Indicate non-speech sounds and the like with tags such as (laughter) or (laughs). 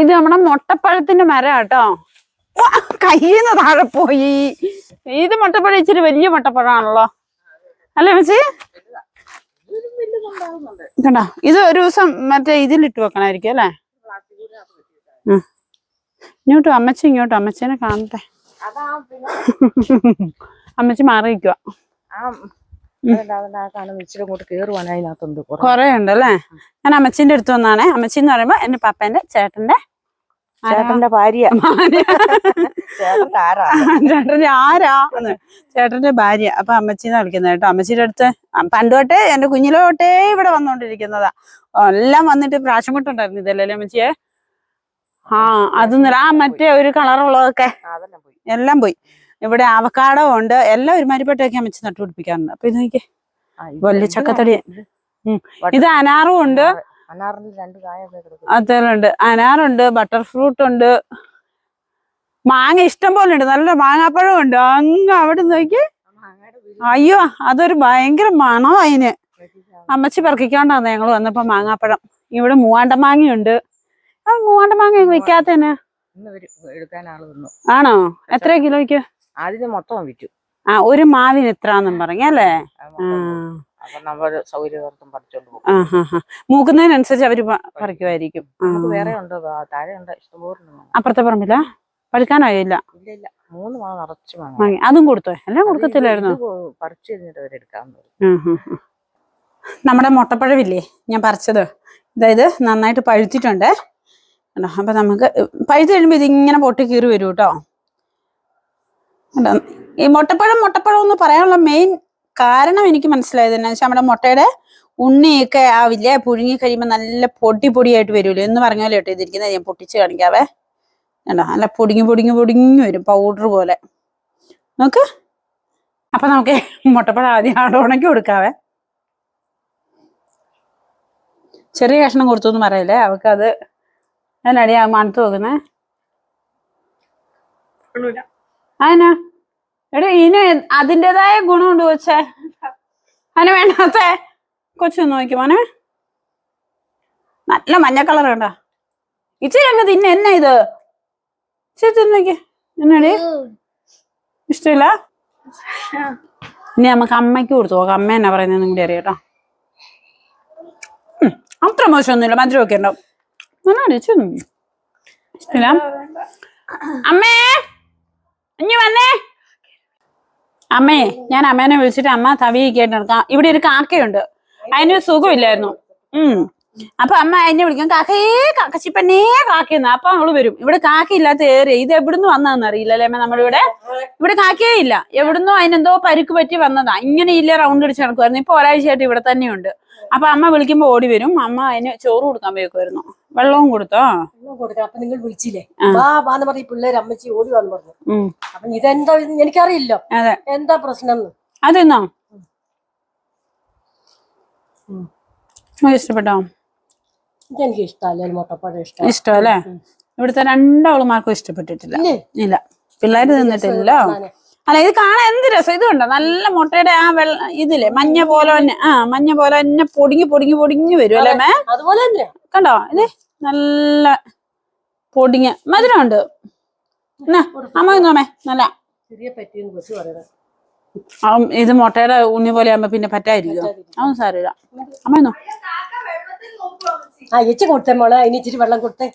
ഇത് നമ്മുടെ മുട്ടപ്പഴത്തിന്റെ മരം കേട്ടോ കയ്യിന്ന് താഴെ പോയി. ഇത് മുട്ടപ്പഴം ഇച്ചിരി വലിയ മുട്ടപ്പഴമാണല്ലോ. അല്ലേ മിച്ചി കണ്ടോ? ഇത് ഒരു ദിവസം മറ്റേ ഇതിലിട്ട് വെക്കണായിരിക്കും അല്ലേ. ഇങ്ങോട്ടും അമ്മച്ചി ഇങ്ങോട്ടും അമ്മച്ചേനെ കാണട്ടെ. അമ്മച്ചി മാറി നിൽക്കുക ആ അതിനകത്താണ് ഇച്ചിരി കൂട്ട് കേറുവാണ് അതിനകത്തുണ്ട് കുറെ. കൊറേ ഉണ്ട് ഞാൻ അമ്മച്ചിന്റെ അടുത്ത് വന്നാണേ. അമ്മച്ചി എന്ന് പറയുമ്പോ എന്റെ പപ്പന്റെ ചേട്ടന്റെ ചേട്ടന്റെ ഭാര്യ. ചേട്ടന്റെ ആരാ? ചേട്ടന്റെ ആരാ. ചേട്ടന്റെ ഭാര്യ. (laughs) അപ്പൊ അമ്മച്ചിന്ന് വിളിക്കുന്നത് കേട്ടോ. അമ്മച്ചിയുടെ അടുത്ത് പണ്ട് തൊട്ടേ എന്റെ കുഞ്ഞിലോട്ടേ ഇവിടെ വന്നോണ്ടിരിക്കുന്നതാ. എല്ലാം വന്നിട്ട് പ്രാവശ്യം കൊണ്ടുണ്ടായിരുന്നു ഇതല്ലേ അമ്മച്ചിയെ? ആ അതൊന്നുമില്ല ആ മറ്റേ ഒരു കളറുള്ളതൊക്കെ. എല്ലാം പോയി. ഇവിടെ അവക്കാടോ ഉണ്ട്. എല്ലാം ഒരുമാതിരിപ്പെട്ടൊക്കെ അമ്മച്ചി നട്ടുപിടിപ്പിക്കാറുണ്ട്. അപ്പൊ ഇത് നോക്കിയേ. വലിയ ചക്കത്തടി. ഇത് അനാറും ഉണ്ട് അതെല്ലാം അനാറുണ്ട് ബട്ടർ ഫ്രൂട്ട് ഉണ്ട്. മാങ്ങ ഇഷ്ടം പോലെ ഉണ്ട്. നല്ല മാങ്ങാപ്പഴം ഉണ്ട്. അങ്ങ് അവിടെ നോക്കി അയ്യോ അതൊരു ഭയങ്കര മണം അതിന്. അമ്മച്ചി പറക്കിക്കൊണ്ടാന്ന് ഞങ്ങൾ വന്നപ്പോ മാങ്ങാപ്പഴം. ഇവിടെ മൂവാണ്ട മാങ്ങയുണ്ട്. ആ മൂവാണ്ട മാങ്ങ വന്നു. ആണോ? എത്ര? കിലോയ്ക്ക്? അതിന് മൊത്തം വിറ്റു. ആ ഒരു മാവിന് ഇത്രാന്നും പറഞ്ഞല്ലേ മൂക്കുന്നതിനനുസരിച്ച് അവർ പറിക്കുമായിരിക്കും. വേറെ ഉണ്ട് താഴെ ഉണ്ട്. അപ്പുറത്തെ പറമ്പില്ല പഠിക്കാനായില്ല ഇല്ല മൂന്ന് നിറച്ച് അതും കൊടുത്തോ? എല്ലാം കൊടുക്കത്തില്ലായിരുന്നു? പറിച്ച് കഴിഞ്ഞിട്ട്. നമ്മുടെ മുട്ടപ്പഴമില്ലേ ഞാൻ പറിച്ചത്. അതായത് നന്നായിട്ട് പഴുത്തിട്ടുണ്ട്. അപ്പൊ നമുക്ക് പഴുത്ത് കഴിയുമ്പോ ഇതിങ്ങനെ പൊട്ടി കീറി വരും കേട്ടോ. ഈ മുട്ടപ്പഴം മുട്ടപ്പഴം എന്ന് പറയാനുള്ള മെയിൻ കാരണം എനിക്ക് മനസ്സിലായത് എന്നാ വെച്ചാൽ നമ്മുടെ മുട്ടയുടെ ഉണ്ണിയൊക്കെ ആവില്ലേ പുഴുങ്ങി കഴിയുമ്പോൾ നല്ല പൊടി പൊടിയായിട്ട് വരുമല്ലോ എന്ന് പറഞ്ഞ പോലെ കേട്ടോ ഇതിരിക്കുന്നത്. ഞാൻ പൊട്ടിച്ച് കാണിക്കാവേ. കേട്ടോ നല്ല പൊടിങ്ങി പൊടിങ്ങി പൊടിങ്ങി വരും പൗഡർ പോലെ. നോക്ക്. അപ്പൊ നമുക്ക് മുട്ടപ്പഴം ആദ്യം ആടെ ഉണക്കി കൊടുക്കാവേ. ചെറിയ കഷ്ണം കൊടുത്തു എന്ന് പറയല്ലേ? അവൾക്ക് അത് ഞാൻ അടിയാ മണത്ത് നോക്കുന്നേ. അതിനാ എടാ ഇതിന് അതിന്റെതായ ഗുണമുണ്ട് കൊച്ചേ. അതിന് വേണ്ടാത്ത. കൊച്ചു നോക്കി മോനെ. നല്ല മഞ്ഞ കളർ കണ്ട? ഇച്ചിരി അങ്ങ് തിന്നെ. എന്നാ ഇത്? ഇച്ചിരി തിന്നേക്ക് എന്നാടി? ഇഷ്ടമില്ല? ഇനി നമുക്ക് അമ്മയ്ക്ക് കൊടുത്തു നോക്കാം അമ്മ എന്നാ പറയുന്നതെന്നും കൂടി അറിയാട്ടോ ഉം, അത്ര മോശമൊന്നുമില്ല. മധുരമൊക്കെ ഉണ്ടാവും. അടിച്ചു ഇഷ്ടമില്ല? അമ്മേ! ഇനി വന്നേ. അമ്മേ ഞാൻ അമ്മേനെ വിളിച്ചിട്ട് അമ്മ തവിയൊക്കെയായിട്ട് നടക്കാം. ഇവിടെ ഒരു കാക്കയുണ്ട്. അതിന് സുഖമില്ലായിരുന്നു. ഉം. അപ്പൊ അമ്മ അതിനെ വിളിക്കും. കാക്കയേ കാക്കച്ചിപ്പന്നേ കാക്കയെന്ന് അപ്പൊ അവൾ വരും. ഇവിടെ കാക്കയില്ലാത്ത ഏറിയ ഇത് എവിടുന്ന് വന്നതെന്ന് അറിയില്ലല്ലേ അമ്മ നമ്മുടെ ഇവിടെ ഇവിടെ കാക്കയേ ഇല്ല. എവിടുന്നോ അതിനെന്തോ പരുക്ക് പറ്റി വന്നതാ. ഇങ്ങനെ ഇല്ല റൗണ്ട് അടിച്ച് നടക്കുമായിരുന്നു ഇപ്പൊ ഒരാഴ്ചയായിട്ട് ഇവിടെ തന്നെയുണ്ട്. അപ്പൊ അമ്മ വിളിക്കുമ്പോ ഓടി വരും. അമ്മ അതിന് ചോറ് കൊടുക്കാൻ പോയേക്കുമായിരുന്നു വെള്ളവും കൊടുത്തോ? വെള്ളം കൊടുക്കാം അപ്പൊ നിങ്ങൾ വിളിച്ചില്ലേ. വാ വാന്ന് പറഞ്ഞ പിള്ളേര് അമ്മച്ചി ഓടി വന്നു പറഞ്ഞു. അപ്പൊ ഇതെന്താ എനിക്കറിയില്ലോ. എന്താ പ്രശ്നം അതെന്നോ ഇഷ്ടപ്പെട്ടോ? എനിക്ക് ഇഷ്ടമല്ല മുട്ടപ്പഴം ഇഷ്ടം. ഇഷ്ടമല്ലേ? ഇവിടുത്തെ രണ്ടാളുമാർക്കും ഇഷ്ടപ്പെട്ടിട്ടില്ല. ഇല്ല? പിള്ളേര് തിന്നിട്ടില്ല. അല്ല ഇത് കാണാൻ എന്ത് രസം? ഇത് കണ്ടോ? നല്ല മുട്ടയുടെ ആ വെള്ള ഇതില്ലേ? മഞ്ഞ പോലെ തന്നെ ആ മഞ്ഞ പോലെ തന്നെ പൊടിങ്ങി പൊടിങ്ങി പൊടിങ്ങി വരും അല്ലേ മേ? അതുപോലെ കണ്ടോ? ഇത് നല്ല പൊടിങ്ങ മധുരമുണ്ട്. അമ്മ നോമേ നല്ല. ഇത് മുട്ടയുടെ ഉണ്ണി പോലെ ആകുമ്പോ പിന്നെ പറ്റായിരിക്കും അതൊന്നും സാരമില്ല. അമ്മ നോ ആ ഇച്ചി കൊടുത്തേ മോളെ. അതിന് ഇച്ചിരി വെള്ളം കൊടുത്തേ.